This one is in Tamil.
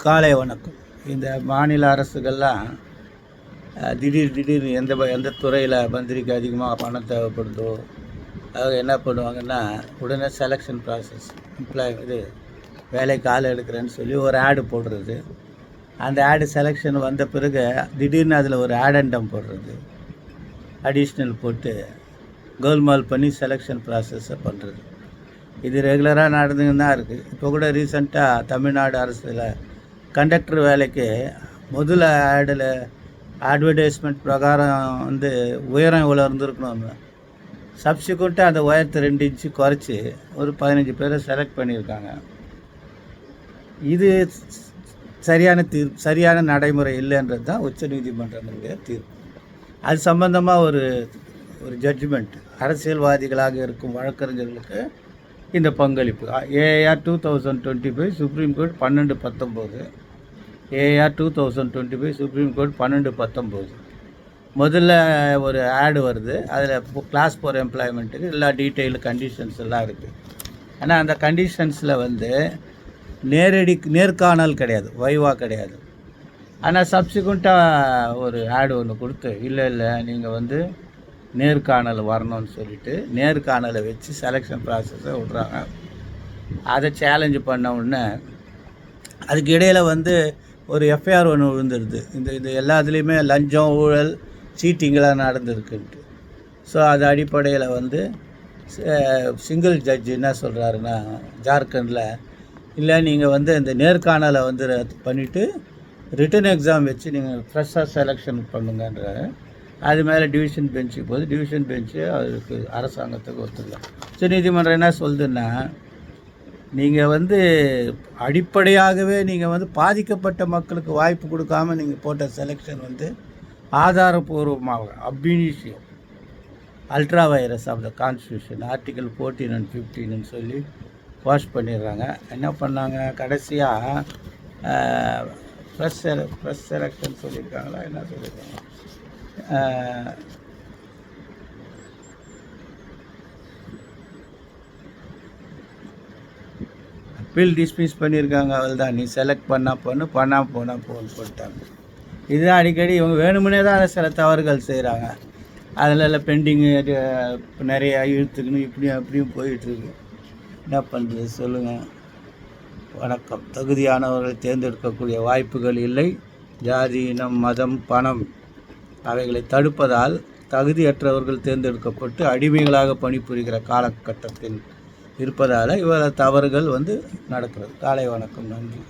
காலை வணக்கம். இந்த மாநில அரசுகள்லாம் திடீர் திடீர் எந்த எந்த துறையில் மந்திரிக்கு அதிகமாக பணம் தேவைப்படுதோ அவங்க என்ன பண்ணுவாங்கன்னா உடனே செலெக்ஷன் ப்ராசஸ் எம்ப்ளாய் இது வேலைக்கு ஆள் எடுக்கிறேன்னு சொல்லி ஒரு ஆடு போடுறது. அந்த ஆடு செலெக்ஷன் வந்த பிறகு திடீர்னு அதில் ஒரு ஆடண்டம் போடுறது. அடிஷ்னல் போட்டு கோல்மால் பண்ணி செலெக்ஷன் ப்ராசஸை பண்ணுறது இது ரெகுலராக நடந்துங்க தான் இருக்குது இப்போ கூட ரீசெண்டாக தமிழ்நாடு அரசில் கண்டக்டர் வேலைக்கு முதல்ல ஆடில் அட்வர்டைஸ்மெண்ட் பிரகாரம் வந்து உயரம் இவ்வளோ இருந்திருக்கணும் சப்சிக்வெண்ட்டாக அந்த உயரத்தை ரெண்டு இன்ச்சு குறைச்சி ஒரு பதினஞ்சு பேரை செலக்ட் பண்ணியிருக்காங்க. இது சரியான தீர்ப்பு சரியான நடைமுறை இல்லைன்றது தான் உச்சநீதிமன்றத்தினுடைய தீர்ப்பு. அது சம்பந்தமாக ஒரு ஒரு ஜட்ஜ்மெண்ட் அரசியல்வாதிகளாக இருக்கும் வழக்கறிஞர்களுக்கு இந்த பங்களிப்பு. AR two thousand twenty five supreme court பன்னெண்டு பத்தொம்போது AR two thousand twenty five supreme court பன்னெண்டு பத்தொம்போது. முதல்ல ஒரு ஆடு வருது. அதில் கிளாஸ் ஃபோர் எம்ப்ளாய்மெண்ட்டுக்கு எல்லா டீட்டெயில் கண்டிஷன்ஸ் எல்லாம் இருக்குது ஆனால் அந்த கண்டிஷன்ஸில் வந்து நேரடி நேர்காணல் கிடையாது. வைவா கிடையாது. ஆனால் சப்சிக்வெண்ட்டாக ஒரு ஆடு ஒன்று கொடுத்து இல்லை இல்லை நீங்கள் வந்து நேர்காணல் வரணும்னு சொல்லிட்டு நேர்காணலை வச்சு செலெக்ஷன் ப்ராசஸை விட்றாங்க. அதை சேலஞ்சு பண்ண உடனே அதுக்கு இடையில் வந்து ஒரு எஃப்ஐஆர் ஒன்று விழுந்துருது. இந்த இந்த எல்லாத்துலேயுமே லஞ்சம் ஊழல் சீட்டிங்கெலாம் நடந்திருக்குன்ட்டு. ஸோ அது அடிப்படையில் வந்து சிங்கிள் ஜட்ஜ் என்ன சொல்கிறாருன்னா ஜார்க்கண்டில் இல்லை நீங்கள் வந்து இந்த நேர்காணலை வந்து ரத்து பண்ணிவிட்டு ரிட்டன் எக்ஸாம் வச்சு நீங்கள் ஃப்ரெஷ்ஷாக செலெக்ஷன் பண்ணுங்கன்ற அது மேலே டிவிஷன் பெஞ்சுக்கு போது டிவிஷன் பெஞ்சு அதுக்கு அரசாங்கத்துக்கு ஒத்துக்கல. உச்சநீதிமன்றம் என்ன சொல்லுதுன்னா நீங்கள் வந்து அடிப்படையாகவே நீங்கள் வந்து பாதிக்கப்பட்ட மக்களுக்கு வாய்ப்பு கொடுக்காம நீங்கள் போட்ட செலெக்ஷன் வந்து ஆதாரபூர்வமாக அபினிஷியம் ultra vires of the constitution article fourteen and ஃபிஃப்டீன்னு சொல்லி வாஷ் பண்ணிடுறாங்க. என்ன பண்ணாங்க? கடைசியாக ப்ரெஸ் ப்ரெஸ் செலெக்ஷன் சொல்லியிருக்காங்களா? என்ன சொல்லியிருக்காங்க? அப்பீல் டிஸ்மிஸ் பண்ணியிருக்காங்க அவள் தான் நீ செலக்ட் பண்ணால் பண்ணு பண்ணால் போனால் போன்னு போட்டாங்க. இதுதான் அடிக்கடி இவங்க வேணுமுனே தான் சில தவறுகள் செய்கிறாங்க அதில் எல்லாம் பெண்டிங்கு நிறையா இழுத்துக்கணும் இப்படியும் அப்படியும் போயிட்டுருக்கு. என்ன பண்ணுறது சொல்லுங்கள் வணக்கம். தகுதியானவர்கள் தேர்ந்தெடுக்கக்கூடிய வாய்ப்புகள் இல்லை. ஜாதி இனம் மதம் பணம் அவைகளை தடுப்பதால் தகுதியற்றவர்கள் தேர்ந்தெடுக்கப்பட்டு அடிமைகளாக பணிபுரிகிற காலகட்டத்தில் இருப்பதால் இவர தவறுகள் வந்து நடக்கிறது. காலை வணக்கம் நன்றி.